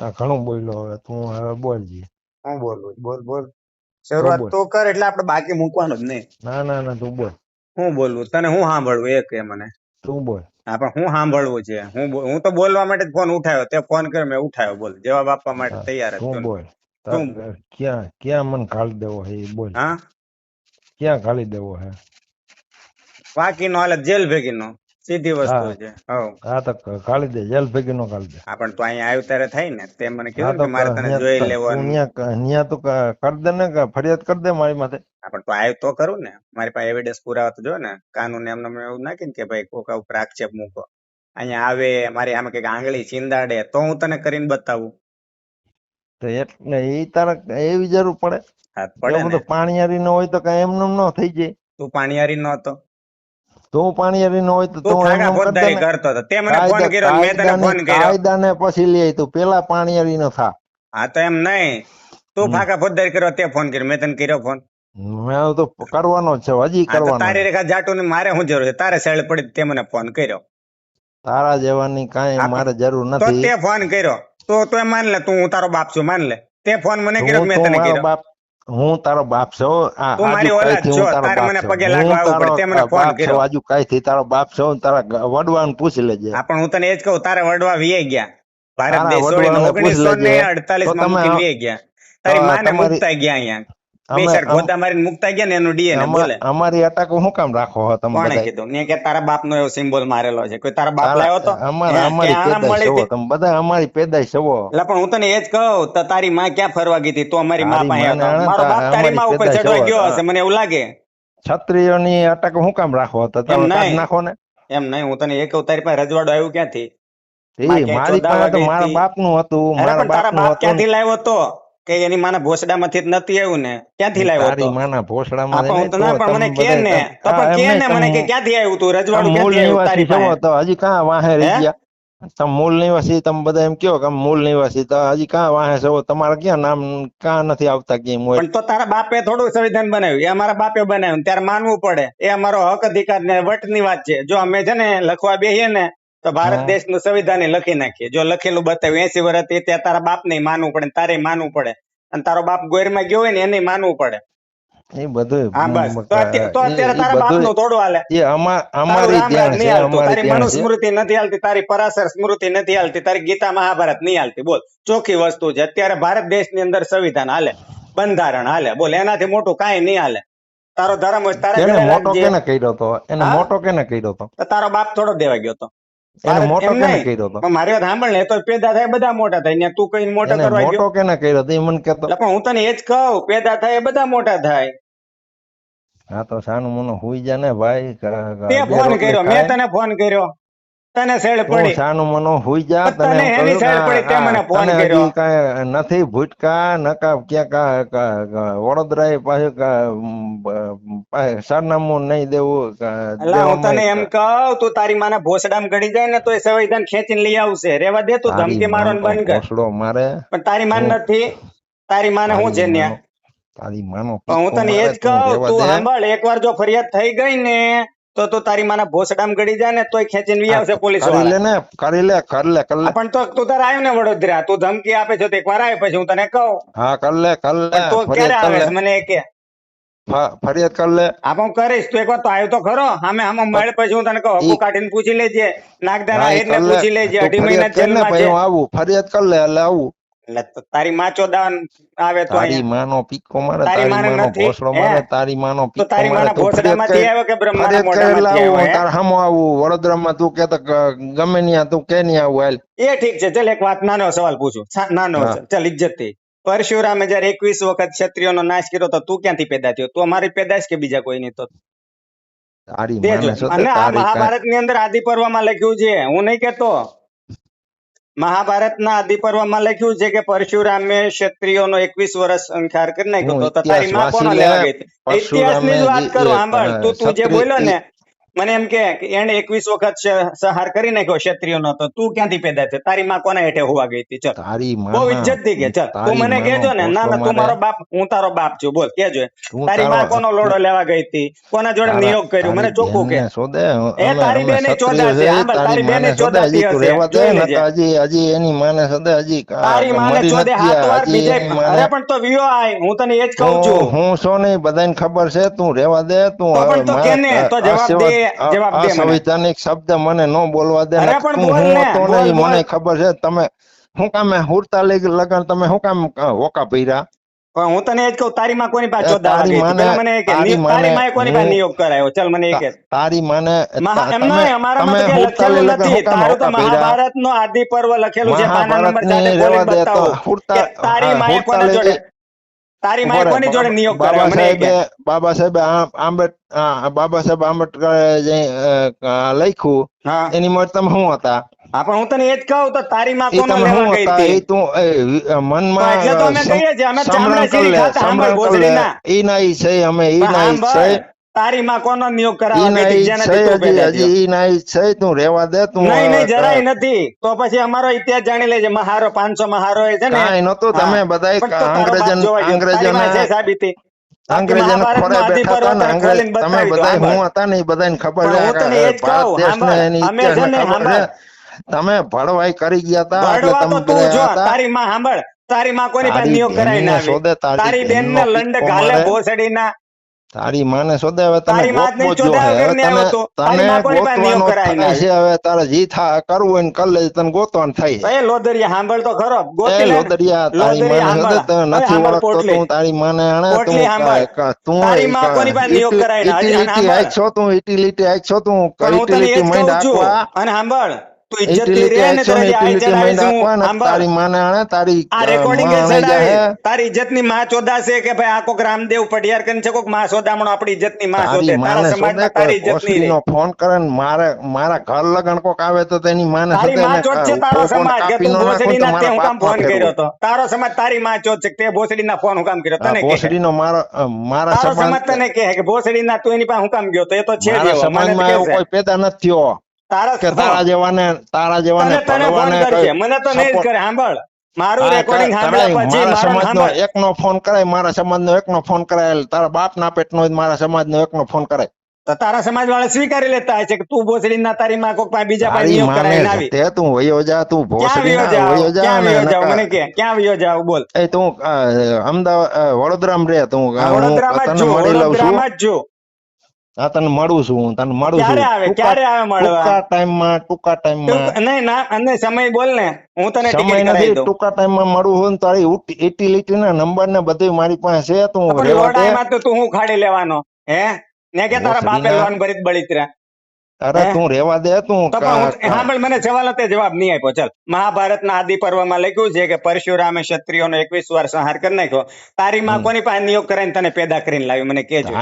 આ ઘણું બોલ્યો હવે તું હવે બોલજી હું બોલું? બોલ બોલ. શરૂઆત તો કર એટલે આપણે બાકી મૂકવાનું જ નહીં. ના ના ના તું બોલ. હું બોલવું તને હું સાંભળવું? એ કે મને. તું બોલ. હા પણ હું સાંભળવું છે? હું હું તો બોલવા માટે જ ફોન ઉઠાયો તે ફોન કર્યો મેં ઉઠાયો બોલ જવાબ આપવા માટે તૈયાર તું બોલ. તું ક્યાં ક્યાં મન ખાલી દેવો હે બોલ. હા? ક્યાં ખાલી દેવો હે? બાકી નો હાલે જેલ ભેગી નો સીધી વસ્તુ. છે. હા તો ખાલી દે જેલ ભેગી નો ખાલી દે. હા પણ તો અહીંયા આવ્યું ત્યારે થાય ને તે મને કીધું કે મારે તને જોઈ તું લેવાનું. ન્યા તો ક- કર દે ને કે ફરિયાદ કર દે મારી માથે. હા પણ તો આવ્યું તો કરું ને. મારી પાસે એવિડન્સ પુરાવા તો જો ને કાનૂન એમને એમ એવું નાખીને કે ભાઈ કોકા ઉપર આક્ષેપ મૂકો. અહીંયા આવે મારી આમે કંઈક આંગળી ચીંદાડે તો હું તને કરીને બતાવું. તો એટલે એ તારે એવી જરૂર પડે. પડે એવું પાણીયારી નો. હોય તો કઈ એમ ન થઈ જાય. તું પાણીયારી નહોતો તું પાણીયારી નો હોય તો તું તું એમ કરતો હતો તે મને ફોન કર્યો મેં તને ફોન કર્યો. કાયદાને પછી લે તું. પેલા પાણીયારી નો થા. હા તો એમ નહીં. તું ફાકા ફોજદારી કર્યો તે ફોન કર્યો. મેં તને કર્યો ફોન મેં તો કરવાનો છે હજી કરવાનો. તારી રેખા જાટુ ને મારે શું જરૂર છે? તારે સેળ પડી તે મને ફોન કર્યો. તારા જેવાની કાંઈ મારે જરૂર તો નથી. તે ફોન કર્યો. તો તો માન લે તું તારો બાપ છું માન લે. તે ફોન મને કર્યો મેં તને કર્યો? બાપ હું તારો બાપ છું મારી ઓલાદ છો, તારો મને. પગે હું લાગવા આવવું તારો પડે, તે મને ફોન કર્યો. આજુ કાંઈથી તારો બાપ છું તારા વડવાને પૂછી લેજે. હા પણ હું તને એ જ કહું તારે વડવા વીએ ગયા. ભારત દેશ છોડીને ઓગણીસો ને અડતાલીસમાં વીએ ગયા. તારી માને મુકતા ગયા અહીંયા. બે ચાર ગોતા મારીને મુકતા ગયા ને એનું ડીએનએ બોલે. અમારી અટક શું કામ રાખો છો તમે કોણે કીધું? ને કે તારા બાપનો એવો સિમ્બોલ મારેલો છે. કોઈ તારા બાપ લાવ્યો તો? અમારા- અમારી પેદાશ તમે બધા અમારી પેદાશ છો એટલે પણ હું તને એ જ કહું તો તારી માં ક્યાં ફરવા ગઈ હતી? તો અમારી માં પાસે મારો બાપ તારી માં ઉપર ચડવા ગયો હશે મને એવું લાગે. છત્રીઓની અટક હું કામ રાખો તો તમે કાઢી નાખો ને. એમ નહીં હું તને એ કહું તારી પાસે રજવાડો આવ્યું ક્યાંથી? મારી પાસે તો મારા બાપનું હતું મારા બાપ હતું ક્યાંથી લાવ્યો તો? કે એની માના ભોસડામાંથી જ નથી આવ્યું ને ક્યાંથી લાવ્યો તારી માના ભોસડામાં હું તો ના પણ મને કે ને તો પણ કે ને મને કે ક્યાંથી આવ્યું તું? રજવાડું ક્યાંથી આવ્યું તારી પાસે? તો હજી કાં વાહે રહી ગયા? તમે મૂળ નિવાસી તમે બધા એમ કયો કે મૂળ નિવાસી તો હજી કાં વાહે છો તમારે ક્યાં નામ કાં નથી આવતા મોય? પણ તો તારા બાપે થોડું સંવિધાન બનાવ્યું. એ અમારા બાપે બનાવ્યું ત્યારે માનવું પડે. એ અમારો હક અધિકાર ને વટની વાત છે. જો અમે છે ને લખવા બેહીએ ને તો ભારત. દેશનું સંવિધાન લખી નાખીએ. જો લખેલું બતાવ્યું એસી વર્ષ એ ત્યાં તારા બાપ ને માનવું પડે તારે માનવું પડે. અને તારો બાપ ગોરમાં ગયો હોય ને એને માનવું પડે. એ બધું હા બસ. તો અત્યારે તો એ- અત્યારે એ તારા બાપનું થોડું હાલે. એ અમારી રામરાજ છે અમારી તારી ધ્યાન છે. મનુસ્મૃતિ નથી હાલતી તારી પરાશર સ્મૃતિ નથી હાલતી તારી ગીતા મહાભારત નહીં હાલતી. બોલ. ચોખ્ખી વસ્તુ છે. અત્યારે ભારત દેશની અંદર સંવિધાન હાલે. બંધારણ હાલે. બોલ. એનાથી મોટું કાંઈ નહીં હાલે. તારો ધર્મ તારે મોટો કેને કર્યો તો? એને મોટો કેને કર્યો તો? તો તારો બાપ થોડો દેવા ગયો તો. એને મોટો કેને નહીં. કર્યો પણ મારી વાત સાંભળ ને એ તો પેદા થાય બધા મોટા થાય. ને તું કઈ મોટા એને કરવા ગયો. મોટો કેને કર્યો તો એ મને પણ હું તને એ જ કહું પેદા થાય બધા મોટા થાય. હા તો સાનું મને હુઈ જા ને ભાઈ. તે ફોન કર્યો મેં તને ફોન કર્યો. તને તું પડી. સાનું મનો હુઈ જા તને એની કહ્યું પડી તે મને ફોન કર્યો. કાય નથી ભૂટકા નકા ક્યાં કા- વડોદરા પાસે સરનામું નહીં દેવું હું તને એમ કહું તું તારી માને ભોસડામ ગળી જાય ને તો એ સંવિધાન ખેંચીને લઈ આવશે. રેવા દે તું ધમકી મારો માનો બંધ કર. ભોસડો મારે. પણ તારી માન નથી તારી માને હું છે ન્યા? તારી માનો હું તને એ જ કહું તું સાંભળ એકવાર જો ફરિયાદ થઈ ગઈ ને તો તું તારી માના ભોસડામ ગડી જાય ને તોય ખેંચીને વી આવશે પોલીસ કરી લે ને કરી લે કર લે કર લે. પણ તો તું તાર આવ્યો ને વડોદરા તું ધમકી આપે છે તો એકવાર આવે પછી હું તને કહું. હા કર લે કર લે તો ક્યારે આવે મને કે? ફરિયાદ કર લે. આપ હું કરીશ તું એકવાર તો આવ્યો તો ખરો. આમે આમાં મળે પછી હું તને કહું હકુ કાઢીને પૂછી લેજે. નાગદારા હા, ઈ હેડને કર લે. પૂછી લેજે અઢી મહિના જેલમાં છે. હું આવું ફરિયાદ કર લે એટલે આવું. એટલે તારી માચો દાન આવે તો તારી માનો પીકો મારે તારી માનો ભોસડો મારે તારી માનો તો પીકો તારી માનો ભોસડામાંથી આવ્યો કે બ્રહ્માના મોઢામાંથી આવું આવ્યો તાર હામો આવું વડોદરામાં તું કે ગમે ત્યાં તું કે નહીં આવું હાલ. એ ઠીક છે ચલ એક વાત નાનો સવાલ પૂછું. નાનો. ચલ ઇજ્જતથી પરશુરામે જયારે એકવીસ વખત ક્ષત્રિયોનો નાશ કર્યો તો તું ક્યાંથી પેદા થયો? તું અમારી પેદાશ કે બીજા કોઈ ની તે અને આ મહાભારતની અંદર આદિ પર્વમાં લખ્યું છે હું નહીં કેતો મહાભારતના આદિ પર્વમાં લખ્યું છે કે પરશુરામે ક્ષત્રિયોનો એકવીસ વર્ષ સંહાર કરી નાખ્યો હું તો તો તારી માં ઇતિહાસ લેવા ગઈ હતી? ઇતિહાસની જ વાત કરું સાંભળ તું તું જે બોલ્યો ને મને એમ કે એને એકવીસ વખત સહાર કરી નાખ્યો ક્ષત્રિયોનો તો તું ક્યાંથી પેદા થયો? તારી માં કોના હેઠે હોવા ગઈ હતી? ચલ. તારી બહુ ઇજ્જતથી કે ચલ. તું મને કેજો ને ના ના તું મારો. બાપ હું તારો બાપ છું બોલ કેજો તારી માં કોનો લોડો લેવા ગઈ હતી? કોના જોડે નિયોગ કર્યો? મને ચોખ્ખું કે. એ તારી બેને ચોદા છે, તારી બેને શોધે, હજી તું રહેવા દે ને હજી હજી એની માને શોધે હજી તારી માને ચોદે હાથ વાર બીજે અરે પણ તો વિયો આય હું તને એ જ કહું છું. હું સોની નહીં બધાને ખબર છે તું રહેવા દે તું પણ હવે તો કેને? તો જવાબ દે, જવાબ દે સંવિધાનિક શબ્દ મને ન બોલવા દે અરે પણ બોલ હું હતો નહીં મને ખબર છે તમે હું કામે હુરતા લગન તમે હું કામ હોકા પીરા પણ હું તને એ જ કહું તારી માં કોની પાસે ચોદા તારી માને- તારી માએ કોની પાસે નિયોગ કરાયો? ચાલ મને એ કે. તારી માને મહા- તા- એમ તમે નહીં, અમારામાં તમે તો ક્યાંય હુરતા લઈ લખેલું નથી તારું તો મહાભારત નો આદિ પર્વ લખેલું છે પાના નંબર મહાભારતની જાતે ખોલીને રહેવા દે તો બતાવું. તારી માએ હુરતા જોડે તારી માય કોની જોડે નિયોગ બાબા કરાયો મને બાબા સાહેબ આંબેડ બાબા સાહેબ આંબેડકરે જે લખ્યું એની માટે તમે શું હતા? હા પણ હું તને એ જ કહું તો તારી માં કોનો લેવા ગઈ હતી? તું મનમાં એટલે તો અમે કહીએ છીએ, અમે ચામડા સીરી ખાતા આંબા સમરણ ના ઈ ના છે અમે ઈ પણ ના ઈ સાંભળ, છે તારી માં કોનો નિયોગ કરાવવા ના ગઈ ઈ હતી જેનાથી છે તું પેદા થયો? ઈ ના છે તું રહેવા દે તું નહીં નહીં જરાય નથી. તો પછી અમારો ઇતિહાસ જાણી લેજે. મહારો પાંચસો મહારો એ છે ને? કાંઈ નતો તમે. બધાય અંગ્રેજનમાં છે સાબિતી. બાકી ખોરે બેઠા હતા ને અંગ્રેજ તમે. હું હતા ને બધાને ખબર છે ભારત દેશને એની ને, ખબર છે. ભળવાઈ કરી ગયા હતા એટલે તમે બધા તારી માં સાંભળ. તારી માં કોની પાસે નિયોગ કરાવીને બેનને તારી બેન ને લંડ ગાલે ભોસડી ભોસડીના? તારી માને શોધે હવે તને તારી માં જ ગોતવો જ હવે તને તને ગોતવાનો થાય છે હવે તારે જી થા કરવું હોય ને કર લેજે તને ગોતવાનું થાય એ લોદરિયા સાંભળ તો ખરો. ગોતી લે. લોદરિયા તારી માને સોદે તને નથી ઓળખતો તું તારી માને આણે તું તું તારી માં કોની પાસે નિયોગ કરાય ને હાજી ઈટી- છો તું ઇટીલિટી છો તું ઇટીલિટી માંડ છું. અને સાંભળ તું ઇજ્જતથી રહે ને તો આંખશો ને હજી આઈ ઇટીલિટી માંડ ચડાવીશું. આંકવા ને સાંભળ. તારી માને આણે તારી આ રેકોર્ડિંગમાં આણે ચડાવી જાહે. તારી ઇજ્જતની માં ચોદાશે કે ભાઈ આ કોક રામદેવ પઢિયાર કરીને છે કોકમાં સોદામણો આપણી ઇજ્જતની માં શોધે તારા માને સમાજમાં તારી ઇજ્જત નહીં રહે. ફોન કરે ને મારે મારા ઘર લગન કોક આવે તો તેની માને તારી માં ચોદ છે તારો સમાજ કે તું ભોસડી ના તે હું કામ ફોન કર્યો તો તારો સમાજ તારી માં ચોદ છે તે ભોસડી ના ફોન હું કામ કર્યો તને ભોસડી નો મારો મારા સમાજ સમાજ તને કહે કે ભોસડી ના તું એની પાસે હું કામ ગયો તો એ તો છે જ મારા એવો. મને તો સમાજમાં એવો કહે છે. કોઈ પેદા નથી થયો તારા તારા જેવાને તારા જેવાને તને તને ફોન ભળવાને કરશે કઈ મને તો નહીં કરે સાંભળ. મારું રેકોર્ડિંગ સાંભળ્યા પછી સમાજનો એકનો ફોન કરાય મારા સમાજનો એકનો ફોન કરાય. તારા બાપના પેટનો જ મારા સમાજનો એકનો ફોન કરાય. તો તારા સમાજ વાળા સ્વીકારી લેતા હશે કે તું ભોસડી ના તારી માં કોક પાસે બીજા પાસે નિયોગ તે તું વયો જા તું ભોસડી ના વયો જા ક્યાં ને વિયો મને કે ક્યાં વિયો જાવ બોલ. એ તું અમદાવાદ વડોદરા વડોદરામાં રે તું. હું તને મળી લઉં છું. હા તને મળું છું હું તને મળું છું. ક્યારે આવે ક્યારે આવે મળવા? ટૂંકા ટાઈમમાં ટૂંકા ટાઈમમાં. નહીં ના અને સમય બોલ ને. હું તને સમય નથી ટૂંકા ટાઈમમાં મળું હોય ને તારી યુટિલિટી ના નંબર ને બધું મારી પાસે છે તું હું રેવા દે. તો તું હું ખાડી લેવાનો? હે? ને કે તારા બાપે લોન ભરી બળિતરા અરે તું રેવા દે તું હા પણ મને સવાલ તે જવાબ નહીં આપ્યો. ચાલ મહાભારતના આદિ પર્વમાં લખ્યું છે કે પરશુરામે ક્ષત્રિયોનો એકવીસ વાર સંહાર કરી નાખ્યો. તારી માં કોની પાસે નિયોગ કરીને તને પેદા કરીને લાવી મને કેજો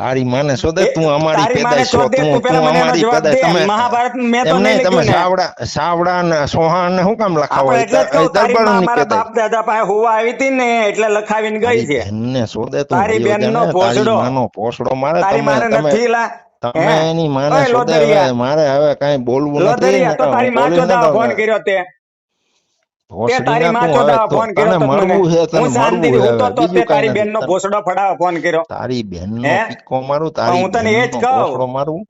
તાર- માને શોધે તું અમારી પેદાશ છો તું તું અમારી પેદાશ તમે મહાભારત મે તો નહીં તમે સાવડા સાવડા ને સોહાણ ને શું કામ લખાવો દરબારોની મારા પેદાશ બાપ દાદા પાસે હોવા આવી હતી ને એટલે લખાવીને ગઈ છે. એમને શોધે તું તારી બેન નો પોસડો. ને, માનો પોસડો મારે તમે તમે લા તમે એની માને શોધે મારે હવે કઈ બોલવું નથી તો તારી માં ને ફોન કર્યો તે. તારી માં ફોન કર્યો તો હું તો તે બેન બેનનો ભોસડો ફડાવા ફોન કર્યો. તારી બેનનો હે? પીકો મારું તારી હું તને એ જ કહું. મારું.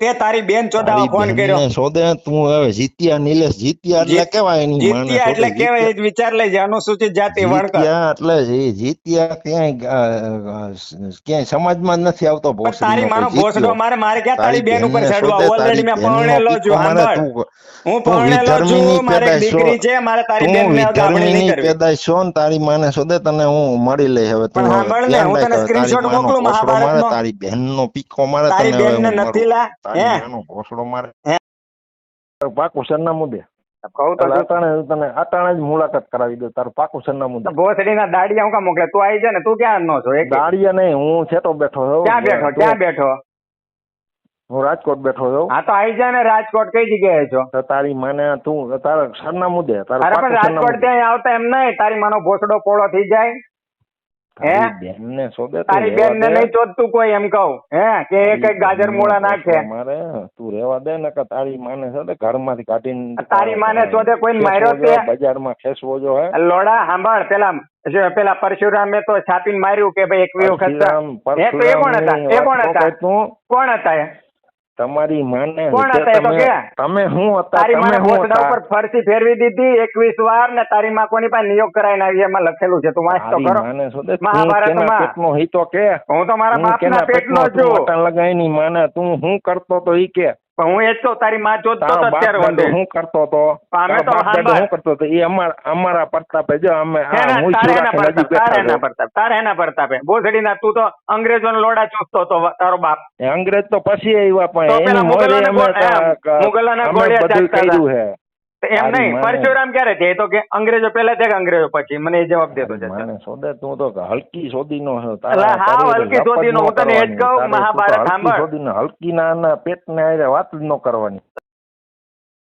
તે તારી બેન ચોદાવા ફોન કર્યો. સોદે તું હવે જીત્યા નિલેશ જીત્યા એટલે કેવાય એની જીત્યા એટલે કેવાય એ વિચાર વિચાર જાય અનુસૂચિત જાતિ વણકર જીત્યા એટલે જીત્યા ક્યાંય ક્યાંય સમાજમાં નથી આવતો પણ તારી માનો ભોસડો મારે મારે ક્યાં તારી બેન ઉપર ચડવા? ઓલરેડી મેં પરણેલો છું સાંભળ હું પરણેલો છું મારે. દીકરી છે મારે તારી બેન ને આપણે નહીં કરવી. પેદાશ છો ને તારી માને સોદે તને હું મળી લઈ હવે તું સાંભળ ને, હું તને સ્ક્રીનશોટ તારી મોકલું મહાભારતનો. તારી બેનનો પીકો મારે તારી બેનને હું નથી લા. તારી હે? માનો ભોસડો મારે. હે? પાકું સરનામું દે. કહું તો એટલે અટાણે તને અટાણે જ મુલાકાત કરાવી દઉં તારું પાકું સરનામું દે. ભોસડીના દાડિયા હું કામ મોકલે? તું આવી જા ને તું ક્યાં નો છો? એક દાડિયા નહીં હું છેટો બેઠો છું ક્યાં બેઠો? ક્યાં બેઠો? હું રાજકોટ બેઠો છું. હા તો આવી જાય ને રાજકોટ કઈ જગ્યાએ છો? તો તારી માને તું તારા સરનામું દે તારું રાજકોટ ત્યાં આવતા એમ નહીં તારી માનો ભોસડો પોળો થઈ જાય. તારી બેન ને. નહીં ચોદતું કોઈ એમ કહું. હે? કે એ કઈ ગાજર મૂળા નાખે. મારે તું રેવા દે ને કે તારી માને છે કાઢીને તારી માને શોધે કોઈ માર્યો જો, તે? બજારમાં ખેંચવો જો હે? લોડા સાંભળ પેલા જો પેલા પરશુરામે તો છાપીને માર્યું કે ભાઈ એકવી વખત એ તો એ કોણ હતા એ કોણ હતા. તું કોણ હતા તમારી માને તમે હું હતા? તારી તમે માને હું હતા? ઉપર ફરતી ફેરવી દીધી એકવીસ વાર ને તારી માં કોની પાસે નિયોગ કરાઈને આવી એમાં લખેલું છે. તું વાંચ તો તારી માને મહાભારતમાં. પેટનો હિતો કે? હું તો મારા હું બાપના પેટનો છું. લગાઈની માને? તું હું કરતો તો ઈ કે? પણ હું એ જ કહું તારી માં જોતો તો અત્યારે વંદે. હું કરતો તો અમે તો હું કરતો તો એ અમારા અમારા પ્રતાપે જો અમે હું તારે એના પ્રતાપ તારે એના પ્રતાપ પ્રતાપે. ભોસડીના તું તો અંગ્રેજોનો લોડા ચૂસતો તો તારો બાપ. અંગ્રેજ તો પછી આવ્યા પણ મુગલોને અમે ગોળિયા ચાલતા હે. તો એમ નહીં. પરશુરામ ક્યારે છે એ તો કે અંગ્રેજો પહેલા છે કે અંગ્રેજો પછી મને એ જવાબ દેતો છે માને શોધે તું તો હલકી શોધી નો તારી હલકી શોધી. ન હું તને એ જ કહું, મહાભારત હલકી સાંભળ. સોદીનો, હલકીના ના પેટને હારે વાત જ ન કરવાની